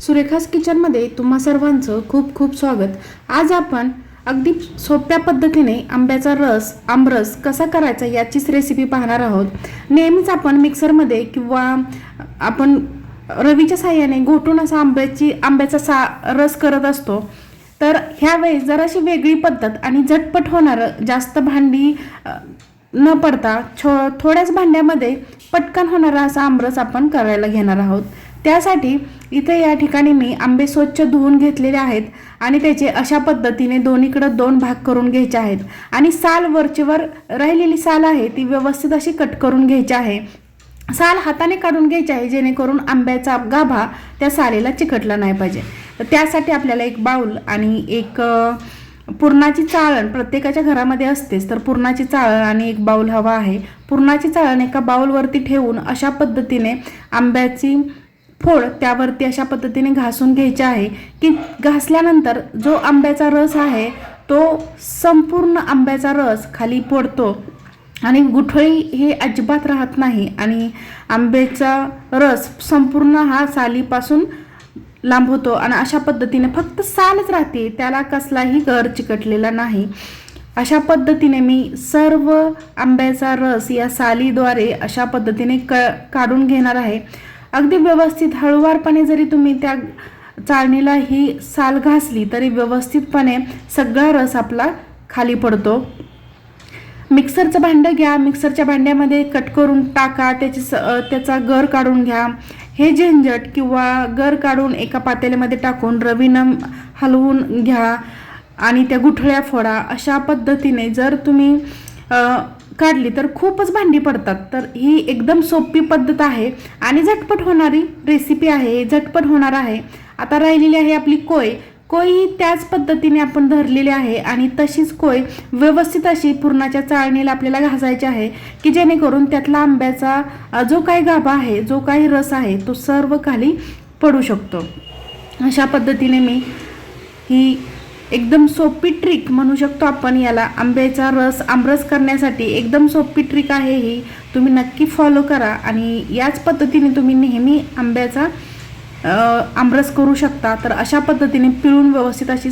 सुरेखास किचनमध्ये तुम्हा सर्वांचं खूप खूप स्वागत. आज आपण अगदी सोप्या पद्धतीने आंब्याचा रस आमरस कसा करायचा याचीच रेसिपी पाहणार आहोत. नेहमीच आपण मिक्सरमध्ये किंवा आपण रवीच्या साह्याने घोटून असा आंब्याची आंब्याचा सा रस करत असतो. तर ह्यावेळेस जराशी वेगळी पद्धत आणि झटपट होणारं जास्त भांडी न पडता छो थोड्याच भांड्यामध्ये पटकन होणारा असा आमरस आपण करायला घेणार आहोत. त्यासाठी इथे या ठिकाणी मी आंबे स्वच्छ धुवून घेतलेले आहेत आणि त्याचे अशा पद्धतीने दोन्हीकडं दोन भाग करून घ्यायचे आहेत. आणि साल वरचेवर राहिलेली साल आहे ती व्यवस्थित अशी कट करून घ्यायची आहे. साल हाताने काढून घ्यायची आहे जेणेकरून आंब्याचा गाभा त्या सालेला चिकटला नाही पाहिजे. तर त्यासाठी आपल्याला एक बाऊल आणि एक पुरणाची चाळण प्रत्येकाच्या घरामध्ये असतेच तर पुरणाची चाळण आणि एक बाऊल हवा आहे. पुरणाची चाळण एका बाऊलवरती ठेवून अशा पद्धतीने आंब्याची फोड त्यावरती अशा पद्धतीने घासून घ्यायचे आहे की घासल्यानंतर जो आंब्याचा रस आहे तो संपूर्ण आंब्याचा रस खाली पडतो. आणि गुठळी हे अजिबात राहत नाही आणि आंब्याचा रस संपूर्ण हा सालीपासून लांब होतो आणि अशा पद्धतीने फक्त सालच राहते त्याला कसलाही घर चिकटलेला नाही. अशा पद्धतीने मी सर्व आंब्याचा रस या सालीद्वारे अशा पद्धतीने क काढून घेणार आहे. अगदी व्यवस्थित हळुवारपणे जरी तुम्ही त्या चाळणीला ही साल घासली तरी व्यवस्थितपणे सगळा रस आपला खाली पडतो. मिक्सरचं भांडं घ्या. मिक्सरच्या भांड्यामध्ये कट करून टाका. त्याची स त्याचा गर काढून घ्या. हे झंझट किंवा गर काढून एका पातेल्यामध्ये टाकून रवीनं हलवून घ्या आणि त्या गुठळ्या फोडा. अशा पद्धतीने जर तुम्ही काढली तर खूपच भांडी पडतात. तर ही एकदम सोपी पद्धत आहे आणि झटपट होणारी रेसिपी आहे झटपट होणार आहे. आता राहिलेली आहे आपली कोय. कोय ही त्याच पद्धतीने आपण धरलेली आहे आणि तशीच कोय व्यवस्थित अशी पुरणाच्या चाळणीला आपल्याला घासायची आहे की जेणेकरून त्यातला आंब्याचा जो काही गाभा आहे जो काही रस आहे तो सर्व खाली पडू शकतो. अशा पद्धतीने मी ही एकदम सोपी ट्रिक म्हणू शकतो आपण याला. आंब्याचा रस आमरस करण्यासाठी एकदम सोपी ट्रिक आहे ही. तुम्ही नक्की फॉलो करा आणि याच पद्धतीने तुम्ही नेहमी आंब्याचा आमरस करू शकता. तर अशा पद्धतीने पिळून व्यवस्थित अशी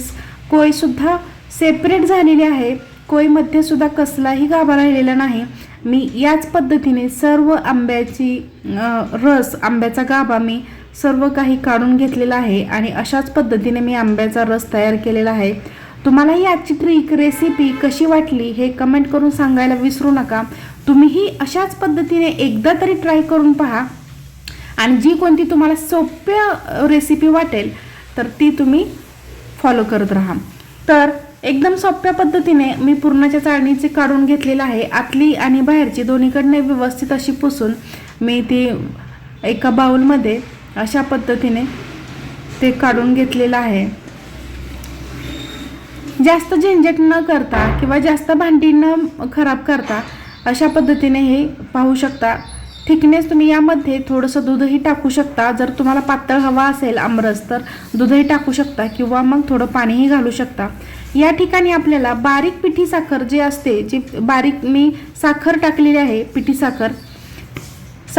कोयसुद्धा सेपरेट झालेली आहे. कोयमध्ये सुद्धा कसलाही गाभा राहिलेला नाही. मी याच पद्धतीने सर्व आंब्याची रस आंब्याचा गाभा मी सर्व काही काढून घेतलेलं आहे आणि अशाच पद्धतीने मी आंब्याचा रस तयार केलेला आहे. तुम्हाला ही आजची ट्रिक रेसिपी कशी वाटली हे कमेंट करून सांगायला विसरू नका. तुम्हीही अशाच पद्धतीने एकदा तरी ट्राय करून पहा. आणि जी कोणती तुम्हाला सोप्या रेसिपी वाटेल तर ती तुम्ही फॉलो करत राहा. तर एकदम सोप्या पद्धतीने मी पूर्णाच्या चाळणीचे काढून घेतलेलं आहे. आतली आणि बाहेरची दोन्हीकडनं व्यवस्थित अशी पुसून मी ती एका बाऊलमध्ये अशा पद्धतीने ते काढून घेतलेलं आहे. जास्त झंझट न करता किंवा जास्त भांडी न खराब करता अशा पद्धतीने हे पाहू शकता. थिकनेस तुम्ही यामध्ये थोडंसं दूधही टाकू शकता. जर तुम्हाला पातळ हवा असेल आमरस तर दूधही टाकू शकता किंवा मग थोडं पाणीही घालू शकता. या ठिकाणी आपल्याला बारीक पिठी साखर जी असते जी बारीक मी साखर टाकलेली आहे पिठी साखर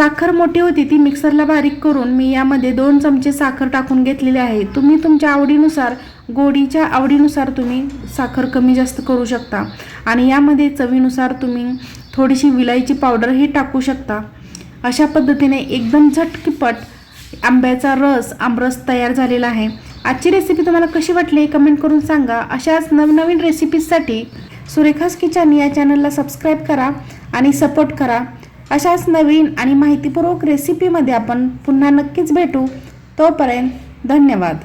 साखर मोठी होती ती मिक्सरला बारीक करून मी यामध्ये दोन चमचे साखर टाकून घेतलेली आहे. तुम्ही तुमच्या आवडीनुसार गोडीच्या आवडीनुसार तुम्ही साखर कमी जास्त करू शकता. आणि यामध्ये चवीनुसार तुम्ही थोडीशी विलायची पावडरही टाकू शकता. अशा पद्धतीने एकदम झटकीपट आंब्याचा रस आमरस तयार झालेला आहे. आजची रेसिपी तुम्हाला कशी वाटली कमेंट करून सांगा. अशाच नवनवीन रेसिपीजसाठी सुरेखास किचन या चॅनलला सबस्क्राईब करा आणि सपोर्ट करा. अशाच नवीन आणि माहितीपूर्वक रेसिपीमध्ये आपण पुन्हा नक्कीच भेटू. तोपर्यंत धन्यवाद.